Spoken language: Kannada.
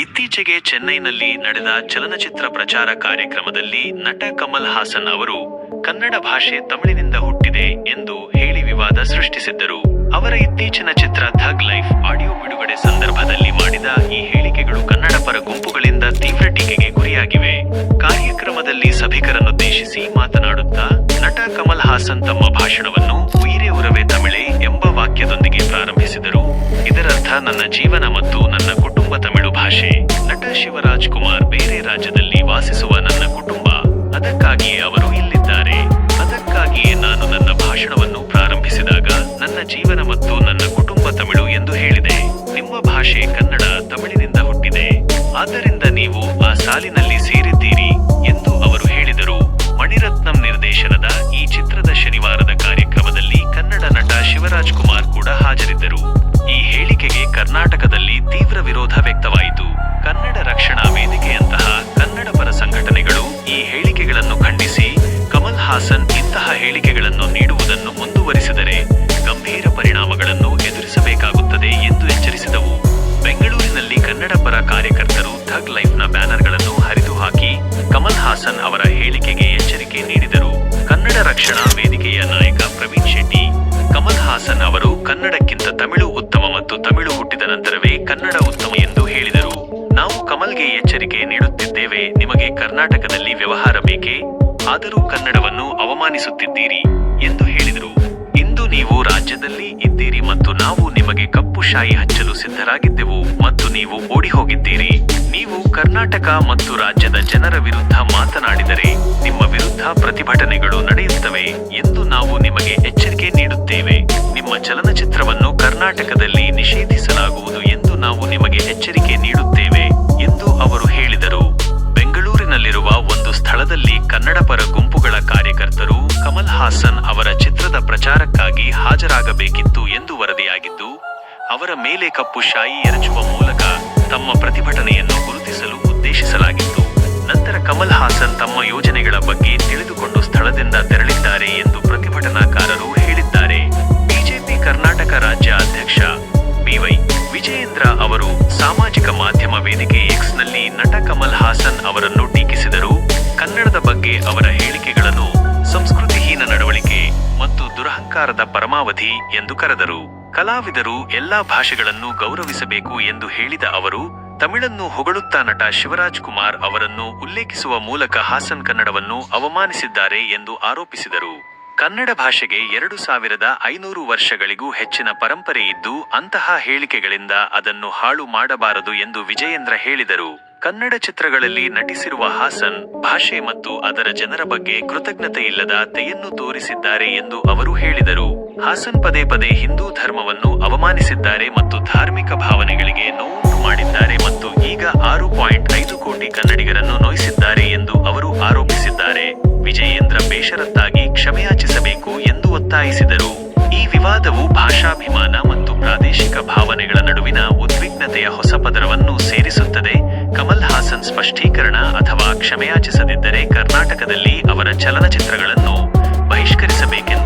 ಇತ್ತೀಚೆಗೆ ಚೆನ್ನೈನಲ್ಲಿ ನಡೆದ ಚಲನಚಿತ್ರ ಪ್ರಚಾರ ಕಾರ್ಯಕ್ರಮದಲ್ಲಿ ನಟ ಕಮಲ್ ಹಾಸನ್ ಅವರು ಕನ್ನಡ ಭಾಷೆ ತಮಿಳಿನಿಂದ ಹುಟ್ಟಿದೆ ಎಂದು ಹೇಳಿ ವಿವಾದ ಸೃಷ್ಟಿಸಿದ್ದರು. ಅವರ ಇತ್ತೀಚಿನ ಚಿತ್ರ ಥಗ್ ಲೈಫ್ ಆಡಿಯೋ ಬಿಡುಗಡೆ ಸಂದರ್ಭದಲ್ಲಿ ಮಾಡಿದ ಈ ಹೇಳಿಕೆಗಳು ಕನ್ನಡ ಪರ ಗುಂಪುಗಳಿಂದ ತೀವ್ರ ಟೀಕೆಗೆ ಗುರಿಯಾಗಿವೆ. ಕಾರ್ಯಕ್ರಮದಲ್ಲಿ ಸಭಿಕರನ್ನುದ್ದೇಶಿಸಿ ಮಾತನಾಡುತ್ತಾ ನಟ ಕಮಲ್ ಹಾಸನ್ ತಮ್ಮ ಭಾಷಣವನ್ನು ಉಯಿರೇ ಉರವೇ ತಮಿಳೆ ಎಂಬ ವಾಕ್ಯದೊಂದಿಗೆ ಪ್ರಾರಂಭಿಸಿದರು. ಇದರರ್ಥ, ನನ್ನ ಜೀವನ ಮತ್ತು ನನ್ನ ವಾಸಿಸುವ ನನ್ನ ಕುಟುಂಬ. ಅದಕ್ಕಾಗಿಯೇ ಅವರು ಇಲ್ಲಿದ್ದಾರೆ. ಅದಕ್ಕಾಗಿಯೇ ನಾನು ನನ್ನ ಭಾಷಣವನ್ನು ಪ್ರಾರಂಭಿಸಿದಾಗ ನನ್ನ ಜೀವನ ಮತ್ತು ನನ್ನ ಕುಟುಂಬ ತಮಿಳು ಎಂದು ಹೇಳಿದೆ. ನಿಮ್ಮ ಭಾಷೆ ಕನ್ನಡ, ತಮಿಳಿನಿಂದ ಹುಟ್ಟಿದೆ. ಆದ್ದರಿಂದ ನೀವು ಆ ಸಾಲಿನಲ್ಲಿ ಸೇರಿದ್ದೀರಿ ಎಂದು ಅವರು ಹೇಳಿದರು. ಮಣಿರತ್ನಂ ನಿರ್ದೇಶನದ ಈ ಚಿತ್ರದ ಶನಿವಾರದ ಕಾರ್ಯಕ್ರಮದಲ್ಲಿ ಕನ್ನಡ ನಟ ಶಿವರಾಜ್ ಕುಮಾರ್ ಕೂಡ ಹಾಜರಿದ್ದರು. ಈ ಹೇಳಿಕೆಗೆ ಕರ್ನಾಟಕದಲ್ಲಿ ತೀವ್ರ ವಿರೋಧ ವ್ಯಕ್ತವಾಯಿತು ಹಾಸನ್ ಇಂತಹ ಹೇಳಿಕೆಗಳನ್ನು ನೀಡುವುದನ್ನು ಮುಂದುವರಿಸಿದರೆ ಗಂಭೀರ ಪರಿಣಾಮಗಳನ್ನು ಎದುರಿಸಬೇಕಾಗುತ್ತದೆ ಎಂದು ಎಚ್ಚರಿಸಿದವು. ಬೆಂಗಳೂರಿನಲ್ಲಿ ಕನ್ನಡ ಪರ ಕಾರ್ಯಕರ್ತರು ಥಗ್ ಲೈಫ್ನ ಬ್ಯಾನರ್ಗಳನ್ನು ಹರಿದು ಹಾಕಿ ಕಮಲ್ ಹಾಸನ್ ಅವರ ಹೇಳಿಕೆಗೆ ಎಚ್ಚರಿಕೆ ನೀಡಿದರು. ಕನ್ನಡ ರಕ್ಷಣಾ ವೇದಿಕೆಯ ನಾಯಕ ಪ್ರವೀಣ್ ಶೆಟ್ಟಿ, ಕಮಲ್ ಹಾಸನ್ ಅವರು ಕನ್ನಡಕ್ಕಿಂತ ತಮಿಳು ಉತ್ತಮ ಮತ್ತು ತಮಿಳು ಹುಟ್ಟಿದ ನಂತರವೇ ಕನ್ನಡ ಉತ್ತಮ ಎಂದು ಹೇಳಿದರು. ನಾವು ಕಮಲ್ಗೆ ಎಚ್ಚರಿಕೆ ನೀಡುತ್ತಿದ್ದೇವೆ. ನಿಮಗೆ ಕರ್ನಾಟಕದಲ್ಲಿ ವ್ಯವಹಾರ ಬೇಕೇ? ಆದರೂ ಕನ್ನಡವನ್ನು ಅವಮಾನಿಸುತ್ತಿದ್ದೀರಿ ಎಂದು ಹೇಳಿದರು. ಇಂದು ನೀವು ರಾಜ್ಯದಲ್ಲಿ ಇದ್ದೀರಿ ಮತ್ತು ನಾವು ನಿಮಗೆ ಕಪ್ಪು ಶಾಯಿ ಹಚ್ಚಲು ಸಿದ್ಧರಾಗಿದ್ದೆವು ಮತ್ತು ನೀವು ಓಡಿ ಹೋಗಿದ್ದೀರಿ ನೀವು ಕರ್ನಾಟಕ ಮತ್ತು ರಾಜ್ಯದ ಜನರ ವಿರುದ್ಧ ಮಾತನಾಡಿದರೆ ನಿಮ್ಮ ವಿರುದ್ಧ ಪ್ರತಿಭಟನೆಗಳು ನಡೆಯುತ್ತವೆ ಎಂದು ನಾವು ನಿಮಗೆ ಎಚ್ಚರಿಕೆ ನೀಡುತ್ತೇವೆ. ನಿಮ್ಮ ಚಲನಚಿತ್ರವನ್ನು ಕರ್ನಾಟಕದಲ್ಲಿ ನಿಷೇಧಿಸಲಾಗುವುದು ಎಂದು ನಾವು ನಿಮಗೆ ಎಚ್ಚರಿಕೆ ನೀಡುತ್ತೇವೆ. ಹಾಜರಾಗಬೇಕಿತ್ತು ಎಂದು ವರದಿಯಾಗಿದ್ದು, ಅವರ ಮೇಲೆ ಕಪ್ಪು ಶಾಯಿ ಎರಚುವ ಮೂಲಕ ತಮ್ಮ ಪ್ರತಿಭಟನೆಯನ್ನು ಗುರುತಿಸಲು ಉದ್ದೇಶಿಸಲಾಗಿತ್ತು. ನಂತರ ಕಮಲ್ ಹಾಸನ್ ತಮ್ಮ ಯೋಜನೆಗಳ ಬಗ್ಗೆ ತಿಳಿದುಕೊಂಡು ಸ್ಥಳದಿಂದ ತೆರಳಿದ್ದಾರೆ ಎಂದು ಪ್ರತಿಭಟನಾಕಾರರು ಹೇಳಿದ್ದಾರೆ. ಬಿಜೆಪಿ ಕರ್ನಾಟಕ ರಾಜ್ಯ ಅಧ್ಯಕ್ಷ ಬಿವೈ ವಿಜಯೇಂದ್ರ ಅವರು ಸಾಮಾಜಿಕ ಮಾಧ್ಯಮ ವೇದಿಕೆ ಎಕ್ಸ್ನಲ್ಲಿ ನಟ ಕಮಲ್ ಹಾಸನ್ ಅವರನ್ನು ಟೀಕಿಸಿದರು. ಕನ್ನಡದ ಬಗ್ಗೆ ಅವರ ಹೇಳಿಕೆಗಳನ್ನು ಮತ್ತು ದುರಹಂಕಾರದ ಪರಮಾವಧಿ ಎಂದು ಕರೆದರು. ಕಲಾವಿದರು ಎಲ್ಲಾ ಭಾಷೆಗಳನ್ನು ಗೌರವಿಸಬೇಕು ಎಂದು ಹೇಳಿದ ಅವರು, ತಮಿಳನ್ನು ಹೊಗಳುತ್ತಾ ನಟ ಶಿವರಾಜ್ ಕುಮಾರ್ ಅವರನ್ನು ಉಲ್ಲೇಖಿಸುವ ಮೂಲಕ ಹಾಸನ್ ಕನ್ನಡವನ್ನು ಅವಮಾನಿಸಿದ್ದಾರೆ ಎಂದು ಆರೋಪಿಸಿದರು. ಕನ್ನಡ ಭಾಷೆಗೆ ಎರಡು ಸಾವಿರದ ಐನೂರು ವರ್ಷಗಳಿಗೂ ಹೆಚ್ಚಿನ ಪರಂಪರೆ ಇದ್ದು, ಅಂತಹ ಹೇಳಿಕೆಗಳಿಂದ ಅದನ್ನು ಹಾಳು ಮಾಡಬಾರದು ಎಂದು ವಿಜಯೇಂದ್ರ ಹೇಳಿದರು. ಕನ್ನಡ ಚಿತ್ರಗಳಲ್ಲಿ ನಟಿಸಿರುವ ಹಾಸನ್, ಭಾಷೆ ಮತ್ತು ಅದರ ಜನರ ಬಗ್ಗೆ ಕೃತಜ್ಞತೆ ಇಲ್ಲದ ತೆಯನ್ನು ತೋರಿಸಿದ್ದಾರೆ ಎಂದು ಅವರು ಹೇಳಿದರು. ಹಾಸನ್ ಪದೇ ಪದೇ ಹಿಂದೂ ಧರ್ಮವನ್ನು ಅವಮಾನಿಸಿದ್ದಾರೆ ಮತ್ತು ಧಾರ್ಮಿಕ ಭಾವನೆಗಳಿಗೆ ನೋವುಂಟು ಮಾಡಿದ್ದಾರೆ ಮತ್ತು ಈಗ ಆರು ಪಾಯಿಂಟ್ ಐದು ಕೋಟಿ ಕನ್ನಡಿಗರನ್ನು ನೋಯಿಸಿದ್ದಾರೆ ಎಂದು ಅವರು ಆರೋಪಿಸಿದ್ದಾರೆ. ವಿಜಯೇಂದ್ರ ಬೇಷರತ್ತಾಗಿ ಕ್ಷಮೆಯಾಚಿಸಬೇಕು ಎಂದು ಒತ್ತಾಯಿಸಿದರು. ಈ ವಿವಾದವು ಭಾಷಾಭಿಮಾನ ಮತ್ತು ಪ್ರಾದೇಶಿಕ ಭಾವನೆಗಳ ನಡುವಿನ ಉದ್ವಿಗ್ನತೆಯ ಹೊಸ ಪದರವನ್ನು ಸೇರಿಸುತ್ತದೆ. ಸ್ಪಷ್ಟೀಕರಣ ಅಥವಾ ಕ್ಷಮೆಯಾಚಿಸದಿದ್ದರೆ ಕರ್ನಾಟಕದಲ್ಲಿ ಅವರ ಚಲನಚಿತ್ರಗಳನ್ನು ಬಹಿಷ್ಕರಿಸಬೇಕೆಂದು